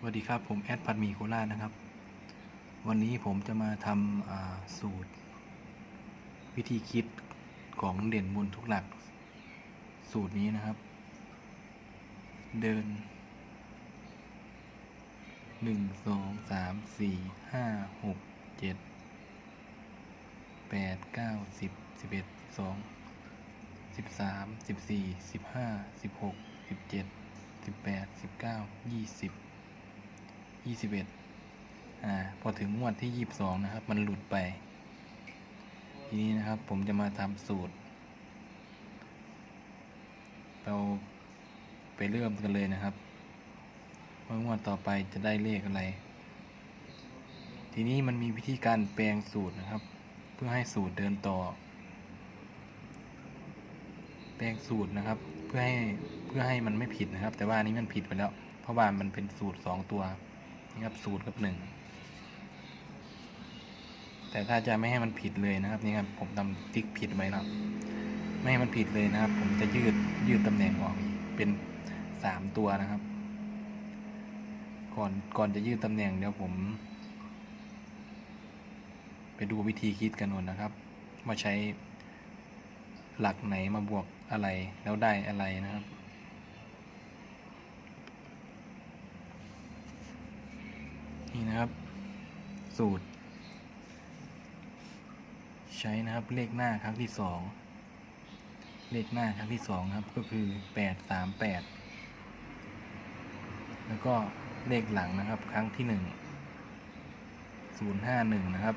สวัสดีครับผมแอดพัดมีโคราชนะครับ วันนี้ผมจะมาทำสูตร วิธีคิดของเด่นบนทุกหลัก สูตรนี้นะครับ เดินหนึ่งสองสามสี่ห้าหกเจ็ดแปดเก้าสิบสิบเอ็ดสองสิบสามสิบสี่สิบห้าสิบหกสิบเจ็ดสิบแปดสิบเก้ายี่สิบ ยี่สิบเอ็ดอ่า พอถึงงวดที่ยี่สิบสองนะครับ มันหลุดไป ทีนี้นะครับ ผมจะมาทำสูตร เราไปเริ่มกันเลยนะครับว่างวดต่อไปจะได้เลขอะไร ทีนี้มันมีวิธีการแปลงสูตรนะครับ เพื่อให้สูตรเดินต่อ แปลงสูตรนะครับ เพื่อให้เพื่อให้มันไม่ผิดนะครับ แต่ว่านนี้มันผิดไปแล้ว เพราะว่ามันเป็นสูตรสองตัว นี่ครับสูตรกับหนึ่งแต่ถ้าจะไม่ให้มันผิดเลยนะครับนี่ครับผมทำติ๊กผิดไว้แล้วไม่ให้มันผิดเลยนะครับ ผมจะยืดยืดตำแหน่งออกอีกเป็นสามตัวนะครับ ก่อนก่อนจะยืดตำแหน่งเดี๋ยวผม ไปดูวิธีคิดกันก่อนนะครับว่าใช้หลักไหนมาบวกอะไรแล้วได้อะไรนะครับ นะครับ สูตร ใช้นะครับเลขหน้าครั้งที่สองเลขหน้าครั้งที่สองครับก็คือแปดสามแปดแล้วก็เลขหลังนะครับ ครั้งที่หนึ่งศูนย์ห้าหนึ่งนะครับ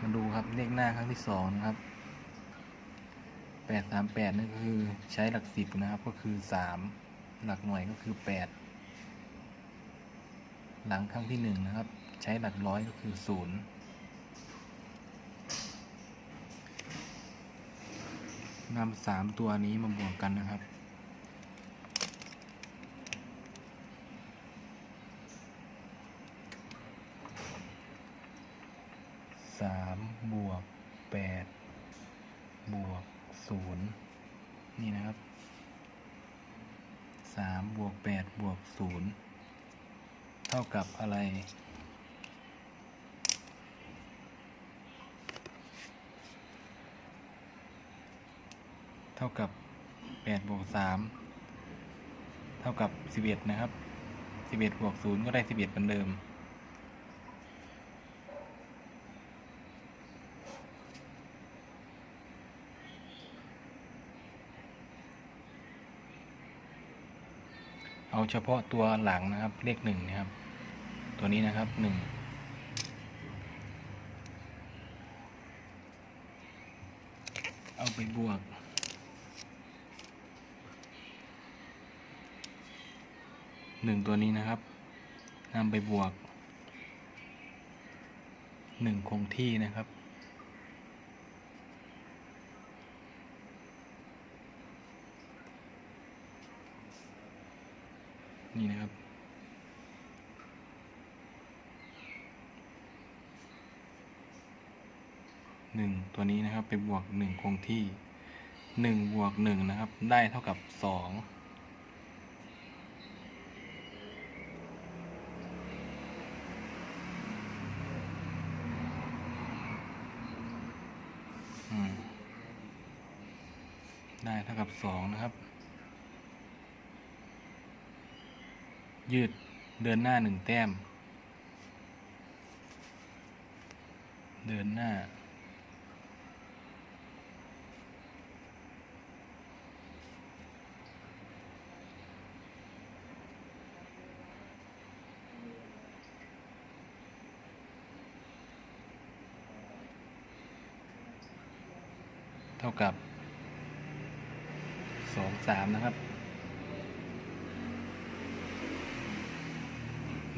มาดูครับเลขหน้าครั้งที่สองนะครับแปดสามแปดนั่นก็คือใช้หลักสิบนะครับ ก็คือสามหลักหน่วยก็คือแปด หลังครั้งที่หนึ่งนะครับ ใช้หลักร้อยก็คือศูนย์นำสามตัวนี้มาบวกกันนะครับ สามบวกแปดบวกศูนย์นี่นะครับสามบวกแปดบวกศูนย์ เท่ากับอะไร เท่ากับแปดบวกสามเท่ากับสิบเอ็ดนะครับสิบเอ็ดบวกศูนย์ก็ได้สิบเอ็ดเหมือนเดิม เอาเฉพาะตัวหลังนะครับ เลขหนึ่งนะครับ ตัวนี้นะครับหนึ่งเอาไปบวกหนึ่งตัวนี้นะครับนำไปบวกหนึ่งคงที่นะครับ นี่นะครับ หนึ่งตัวนี้นะครับไปบวกหนึ่งคงที่หนึ่งบวกหนึ่งนะครับ ได้เท่ากับสองได้เท่ากับสองนะครับ ยืดเดินหน้าหนึ่งแต้ม เดินหน้า เท่ากับสองสามนะครับ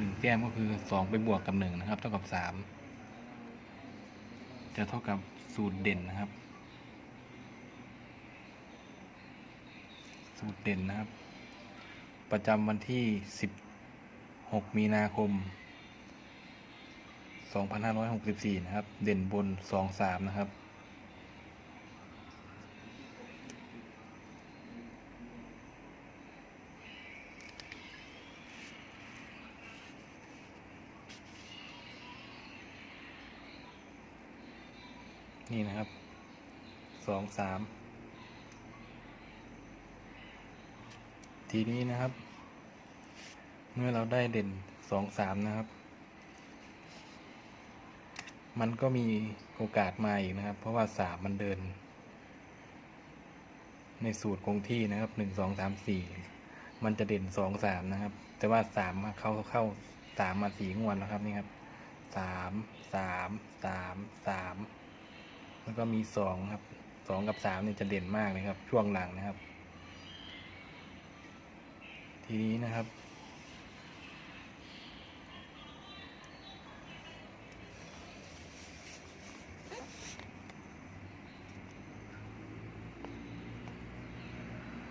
หนึ่งแต้มก็คือสองไปบวกกับหนึ่งนะครับ เท่ากับสามจะเท่ากับสูตรเด่นนะครับ สูตรเด่นนะครับ ประจำวันที่สิบหกมีนาคมสองพันห้าร้อยหกสิบสี่นะครับ เด่นบนสองสามนะครับ นี่นะครับสองสามทีนี้นะครับ เมื่อเราได้เด่นสองสามนะครับ มันก็มีโอกาสมาอีกนะครับ เพราะว่าสามมันเดิน ในสูตรคงที่นะครับหนึ่งสองสามสี่มันจะเด่นสองสามนะครับ แต่ว่าสามมาเข้าเข้าสามมาสี่งวดแล้วครับนี่ครับสามสามสามสาม แล้วก็มีสองครับสองกับสามเนี่ยจะเด่นมากเลยครับ ช่วงหลังนะครับ ทีนี้นะครับ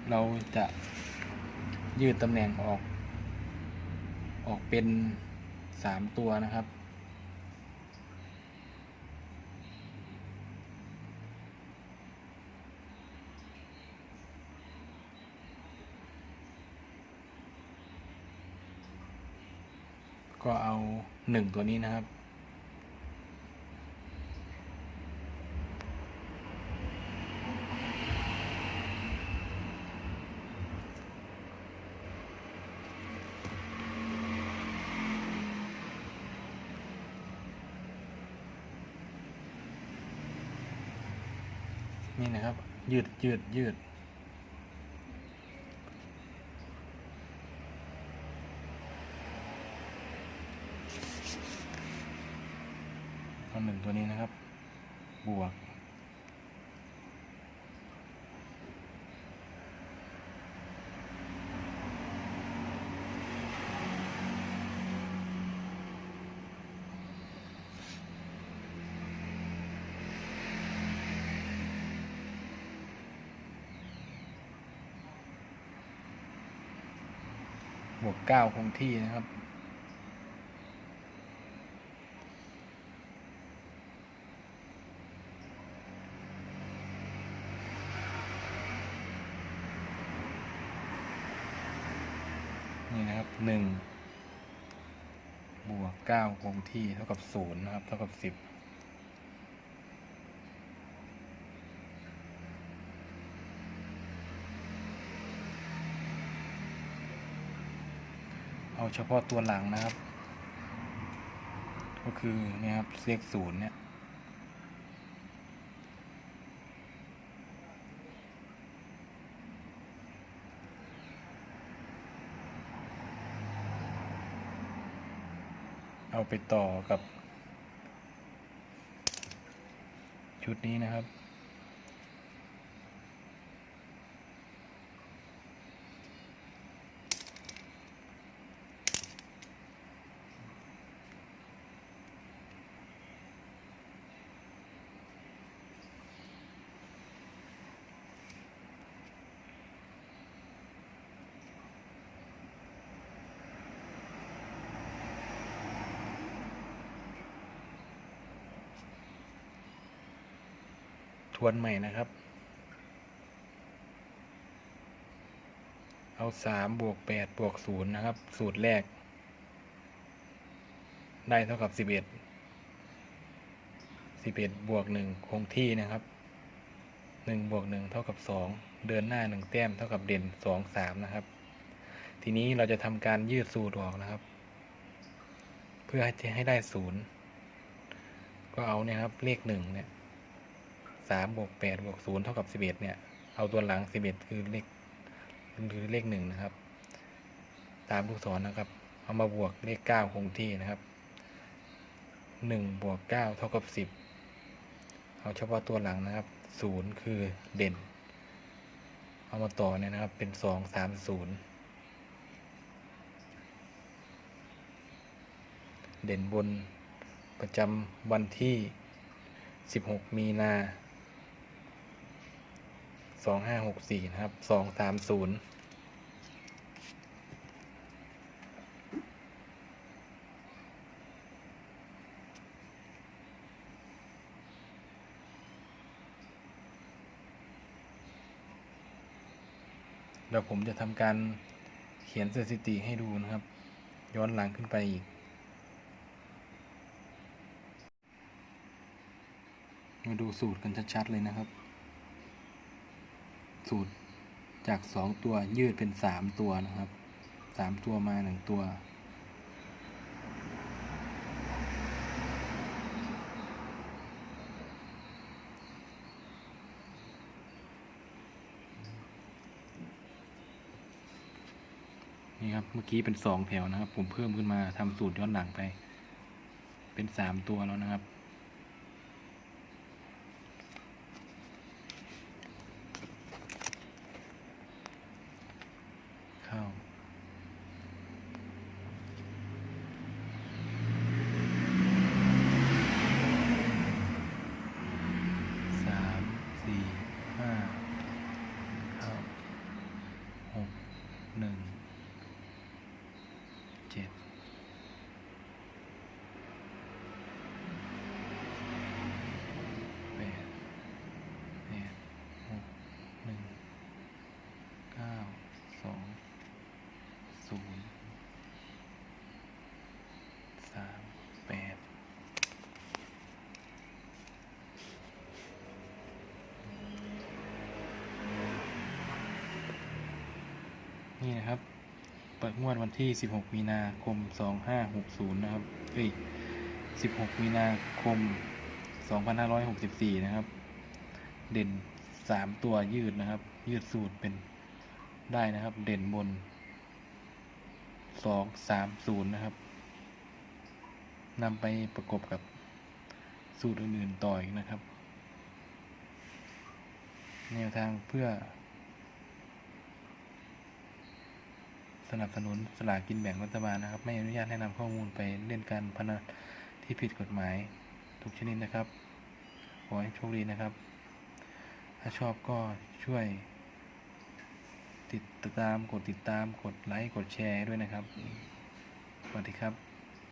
เราจะยืดตำแหน่งออก ออกเป็นสามตัวนะครับ ก็เอาหนึ่งตัวนี้นะครับ นี่นะครับ ยืดยืดยืด เอาหนึ่งตัวนี้นะครับ บวก บ วกเก้าคงที่นะครับ นี่นะครับหนึ่งบวกเก้าคงที่เท่ากับศูนย์นะครับ เท่ากับสิบ เอาเฉพาะตัวหลังนะครับ ก็คือเนี่ยครับเลขศูนย์เนี่ยเอาไปต่อกับ ชุดนี้นะครับ ทวนใหม่นะครับ เอาสามบวกแปดบวกศูนย์นะครับ สูตรแรก ได้เท่ากับสิบเอ็ดสิบเอ็ดบวกหนึ่งคงที่นะครับหนึ่งบวกหนึ่งเท่ากับสองเดินหน้าหนึ่งแต้มเท่ากับเด่นสองสามนะครับ ทีนี้เราจะทำการยืดสูตรออกนะครับ เพื่อให้ให้ได้ศูนย์ก็เอาเนี่ยครับเลขหนึ่งเนี่ย สามบวกแปดบวกศูนย์เท่ากับสิบเอ็ดเนี่ย เอาตัวหลังสิบเอ็ดคือเลขคือเลขหนึ่งนะครับ ตามลูกศรนะครับ เอามาบวกเลขเก้าคงที่นะครับหนึ่งบวกเก้าเท่ากับสิบเอาเฉพาะตัวหลังนะครับศูนย์คือเด่น เอามาต่อเนี่ยนะครับเป็นสองสามศูนย์เด่นบนประจำวันที่สิบหกมีนา สองห้าหกสี่นะครับสองสามศูนย์เดี๋ยวผมจะทำการเขียนสถิติให้ดูนะครับ ย้อนหลังขึ้นไปอีก มาดูสูตรกันชัดๆเลยนะครับ สูตรจากสองตัวยืดเป็นสามตัวนะครับสามตัวมาหนึ่งตัว นี่ครับ เมื่อกี้เป็นสองแถวนะครับ ผมเพิ่มขึ้นมาทำสูตรย้อนหลังไป เป็นสามตัวแล้วนะครับ เข้า สามสี่ห้าเข้าหกหนึ่งเจ็ดแปดแปดหกหนึ่งเก้าสองศูนย์สามแปด นี่นะครับ เปิดงวดวันที่ 16 มีนาคม 2560 นะครับเอ้ย16 มีนาคม 2564 นะครับ เด่น 3 ตัวยืดนะครับ ยืดสูตรเป็นได้นะครับ เด่นบน 2 3 0 นะครับนำไปประกบกับสูตรอื่น ๆ ต่ออีกนะครับ แนวทางเพื่อ สนับสนุนสลากกินแบ่งรัฐบาลนะครับ ไม่อนุญาตให้นำข้อมูลไปเล่นการพนันที่ผิดกฎหมายทุกชนิดนะครับ ขอให้โชคดีนะครับ ถ้าชอบก็ช่วย ติดตามกดติดตามกดไลค์กดแชร์ด้วยนะครับ สวัสดีครับ